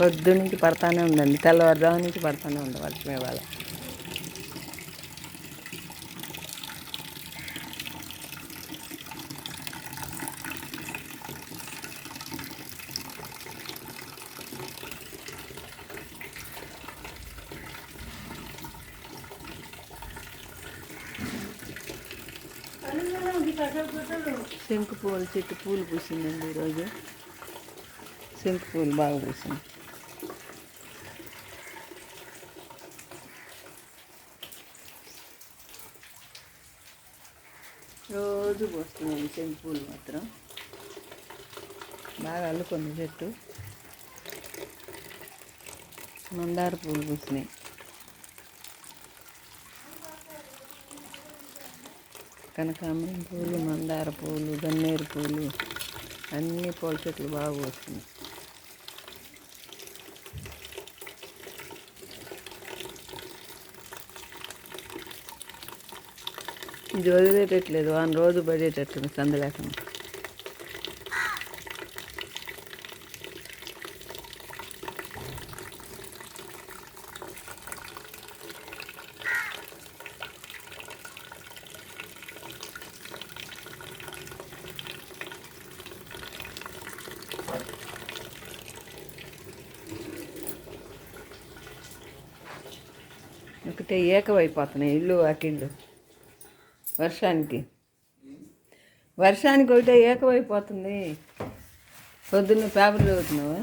పొద్దు నుంచి పడతానే ఉందండి. తెల్లవారుజాము నుంచి పడతానే ఉంది వర్షం ఇవాళ. శంకు పూల చెట్టు పూలు పూసిందండి ఈరోజు. శంకు పూలు బాగా పూసింది. రోజు పోస్తున్నాయి శంకు పూలు మాత్రం. బాగా అల్లుకుంది చెట్టు. మందార పూలు పూసినాయి. కనకాంబరం పూలు మందార పూలు గన్నేరు పూలు అన్ని పూల చెట్లు బాగా వస్తున్నాయి ఇది వదిలేటట్లేదు వాని రోజు పడేటట్టుంది సంద లేకుండా ఒకటే ఏకమైపోతున్నాయి ఇల్లు వాకిళ్ళు. వర్షానికి. వర్షానికి ఒకటే ఏకమైపోతుంది. పొద్దున్న పేపర్ చదువుతున్నావా?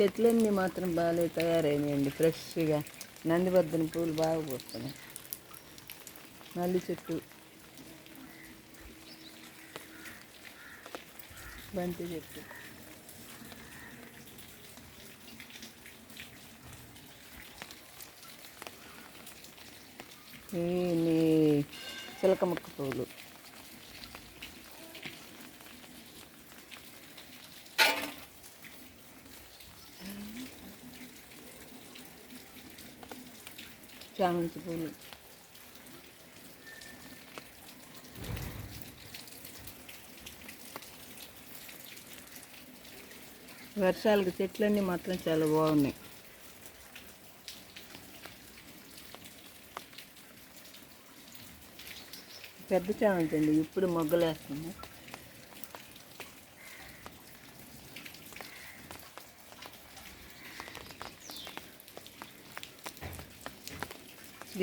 చెట్లన్నీ మాత్రం బాగాలే తయారైనాయండి ఫ్రెష్గా. నందివర్ధన పూలు బాగా పూస్తున్నాయి. మల్లి చెట్టు. బంతి చెట్టు. ఈ చిలక ముక్క పూలు. చామంతి పూలు. వర్షాలకు చెట్లన్నీ మాత్రం చాలా బాగున్నాయి. పెద్ద చామంతి అండి ఇప్పుడు మొగ్గలేస్తుంది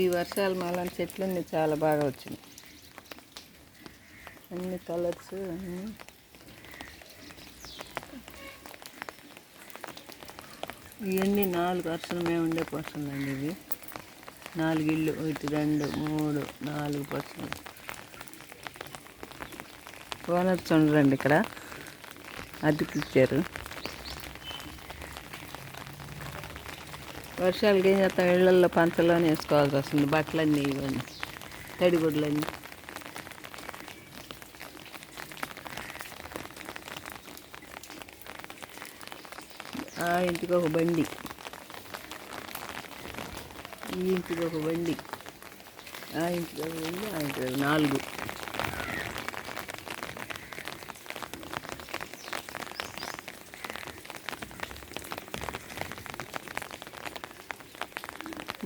ఈ వర్షాలు మాలాంటి చెట్లన్నీ చాలా బాగా వచ్చినాయి. అన్ని కలర్స్ అన్నీ ఇవన్నీ నాలుగు అర్సలు మేము ఉండే పర్సన్లు అండి ఇవి. నాలుగు ఇల్లు ఒకటి రెండు మూడు నాలుగు పర్సన్లు ఓనర్స్ ఉండరండి ఇక్కడ. అద్దెకి ఇచ్చారు. వర్షాలకి ఏం చేస్తాం? ఇళ్ళల్లో పంచలోనే వేసుకోవాల్సి వస్తుంది. బట్టలన్నీ ఇవన్నీ తడిగుడ్లన్నీ ఆ ఇంటికి ఒక బండి. ఈ ఇంటికి ఒక బండి. ఆ ఇంటికి ఒక బండి ఆ ఇంటికి ఒక నాలుగు.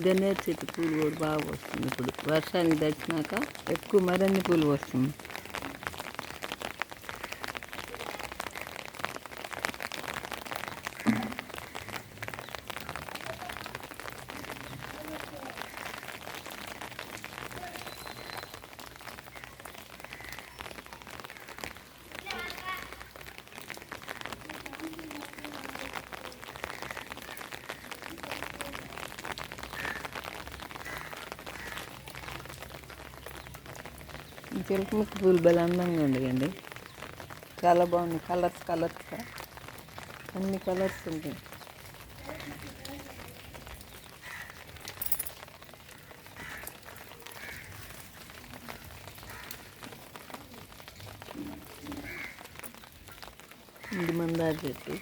గన్నేరు చెట్టు పూలు కూడా బాగా వస్తుంది ఇప్పుడు. వర్షానికి దచ్చినాక ఎక్కువ మరిన్ని పూలు వస్తుంది. చిలక ముక్క పూలు భలే అందంగా ఉండయండి చాలా బాగుంది కలర్స్ కలర్స్గా అన్ని కలర్స్ ఉంటాయి. ఇది మందార చెట్టు.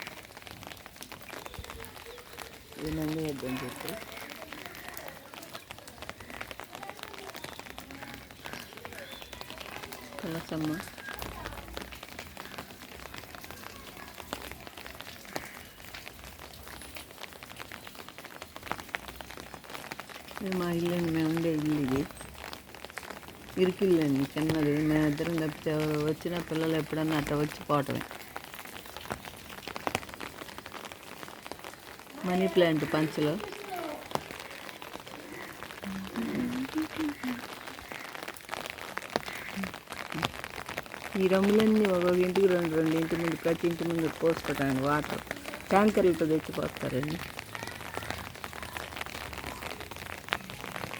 ఇది నంది చెట్టు. కలసమ్మ ఇది మా ఇల్లండి మేము ఉండే ఇల్లు ఇది ఇరికిల్లు చిన్నది మేమిద్దరం తప్పితే ఎవరు వచ్చిన పిల్లలు ఎప్పుడన్నా అట్ట వచ్చి పోవటమే మనీ ప్లాంట్ పంచలో ఈ రమ్ములన్నీ ఒక్కొక్క ఇంటికి రెండు రెండు ఇంటి ముందు ప్రతి ఇంటి ముందు పోసుకోవటానికి వాటర్. ట్యాంకర్లతో తెచ్చిపోస్తారండి.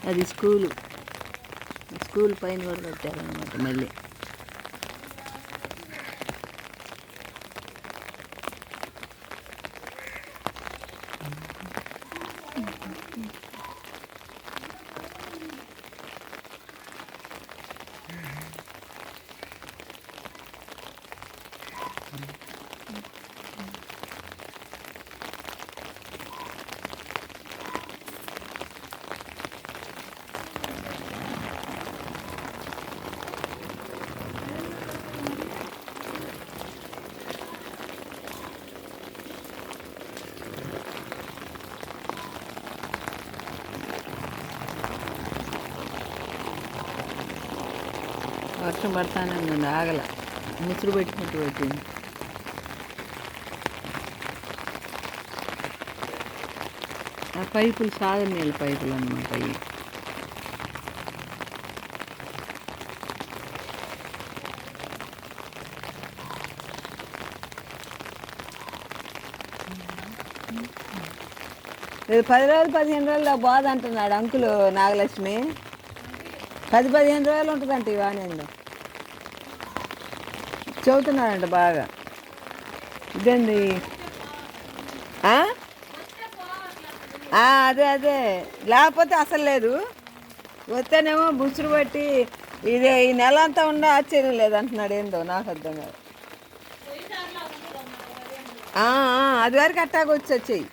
అది స్కూలు. స్కూల్ పైన కూడా పెట్టారనమాట మళ్ళీ. వర్షం ఆగల. ముసురు పెట్టినట్టు పెట్టింది. ఆ పైపులు సాగర్ నీళ్ళ పైపులు అనమాట అవి పది రోజులు పదిహేను రోజులు బాధ అంటున్నాడు అంకులు నాగలక్ష్మి. పది పదిహేను రోజులు ఉంటుందంట ఈ చెబుతున్నాడంట బాగా. ఇదేంది? అదే అదే. లేకపోతే అసలు లేదు. వస్తేనేమో బుసురు పట్టి ఇదే ఈ నెల అంతా ఉండ ఆశ్చర్యం లేదు అంటున్నాడు ఏందో నాకు అర్థం కాదు. అది వరకు అట్టాగా వచ్చి వచ్చేయి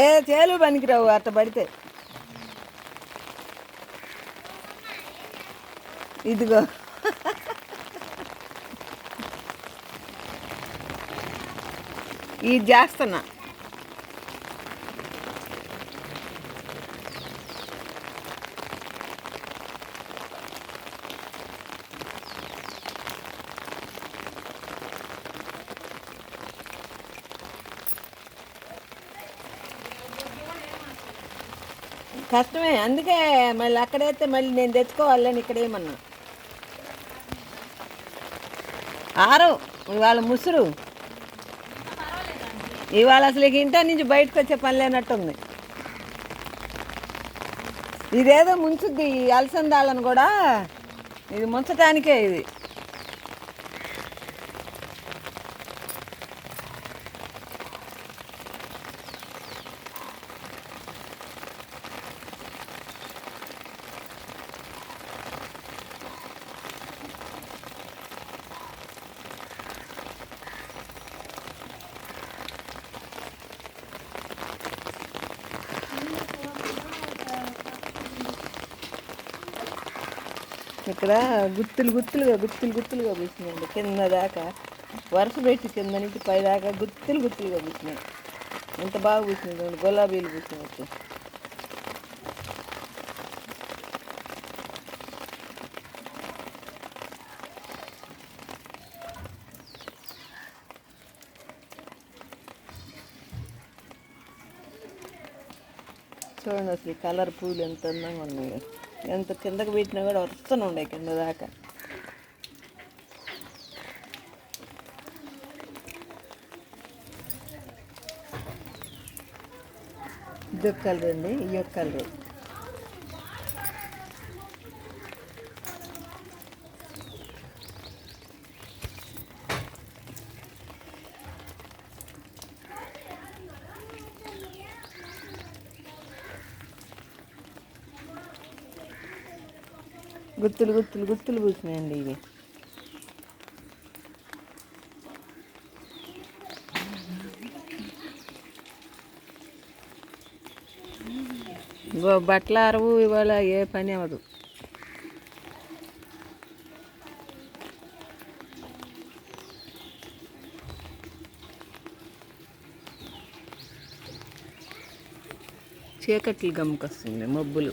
ఏ చేలు పనికిరావు అట్ట పడితే. ఇదిగో. ఇది చేస్తున్నా. కష్టమే అందుకే మళ్ళీ అక్కడైతే మళ్ళీ నేను తెచ్చుకోవాలని ఇక్కడ ఏమన్నా ఇవాళ ముసురు. ఇవాళ అసలు ఇక ఇంటి నుంచి బయటకు వచ్చే పని లేనట్టుంది. ఇదేదో ముంచుద్ది ఈ అలసందాలను కూడా. ఇది ముంచటానికే ఇది. ఇక్కడ గుత్తులు గుత్తులుగా గుత్తులు గుత్తులుగా పూసినాయండి. కింద దాకా వరుస పెట్టి కింద నుంచి పై దాకా గుత్తులు గుత్తులుగా పూసినాయి. ఎంత బాగా పూసినాయి గులాబీలు పూసినట్టు చూడండి అసలు ఈ కలర్ పూలు ఎంత అందంగా ఉన్నాయి. ఎంత కిందకి పెట్టినా కూడా వస్తూనే ఉండే కింద దాకా. ఇది కలర్ అండి ఈ యొక్క గుత్తులు గుత్తులు గుత్తులు పూసినాయండి ఇవి. బట్టల అరవు ఇవాళ ఏ పని అవ్వదు. చీకట్లు గమ్ముకొస్తుంది మబ్బులు.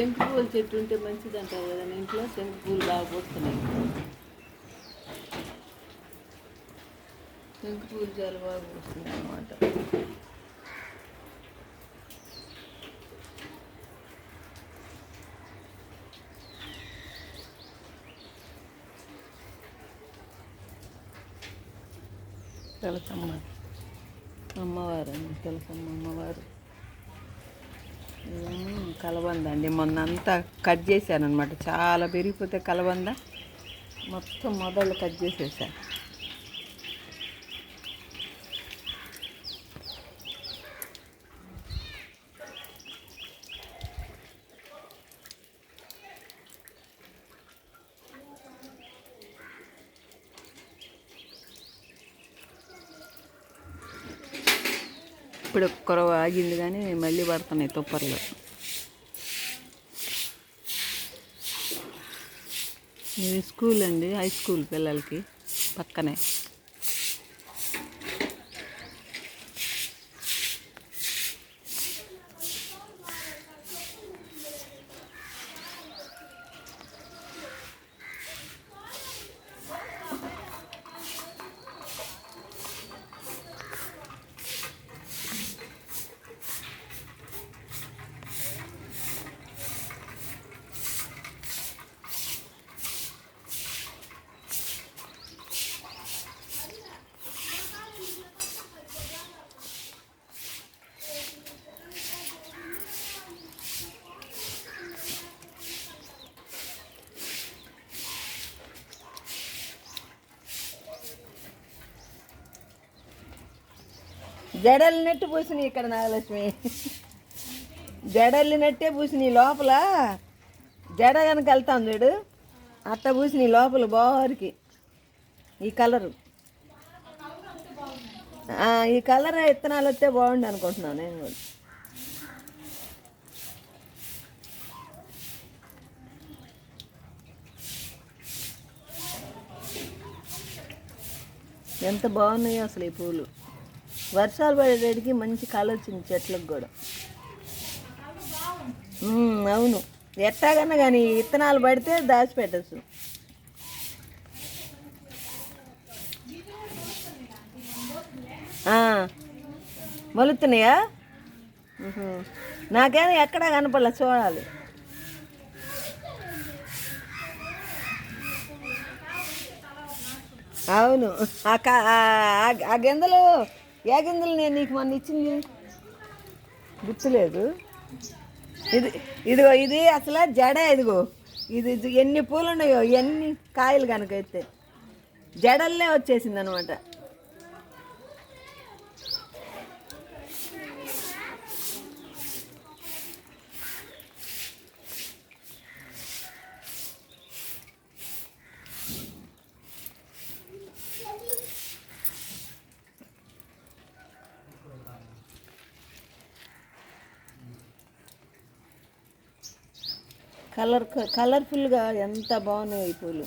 శంకు పూల చెట్టు ఉంటే మంచిది అంటారు కదా ఇంట్లో శంకు పూలు బాగా పోస్తున్నాయి. శంకు పూలు చాలా బాగా పోస్తున్నాయి అన్నమాట. తెలుసమ్మ అమ్మవారు అండి తెలుసమ్మ అమ్మవారు. కలబంద అండి మొన్న అంతా కట్ చేశాను అనమాట చాలా పెరిగిపోతే కలబంద. మొత్తం మొదలు కట్ చేసేసాను ఇప్పుడు కొరవ ఆగింది కానీ మళ్ళీ పడుతున్నాయి తుప్పర్లు ఇది స్కూల్ అండి హై స్కూల్ పిల్లలకి పక్కనే. జడలినట్టు పూసినాయి ఇక్కడ నాగలక్ష్మి. జడలినట్టే పూసినాయి లోపల. జడ కనుక వెళ్తాం చూడు. అట్ట పూసినాయి లోపల బోరికి. ఈ కలరు. ఈ కలర్ విత్తనాలు వస్తే బాగుండు అనుకుంటున్నాను నేను కూడా. ఎంత బాగున్నాయో అసలు ఈ పూలు. వర్షాలు పడేటికి మంచి కాలు వచ్చింది చెట్లకు కూడా. అవును. ఎట్టాగన్నా కానీ విత్తనాలు పడితే దాచిపెట్టచ్చు. మొలుతున్నాయా? ఉహు. నాకేమో ఎక్కడా కనపడలే చూడాలి. అవును. ఆ క- ఆ గింజలు ఏ గింజలు నేను నీకు మొన్న ఇచ్చింది. గుర్తులేదు. ఇది ఇదిగో ఇది అసలు జడ ఇదిగో. ఇది ఇది ఎన్ని పూలు ఉన్నాయో ఎన్ని కాయలు కనుక అయితే జడల్లే వచ్చేసింది అనమాట కలర్ కలర్ఫుల్గా ఎంత బాగున్నాయి పూలు.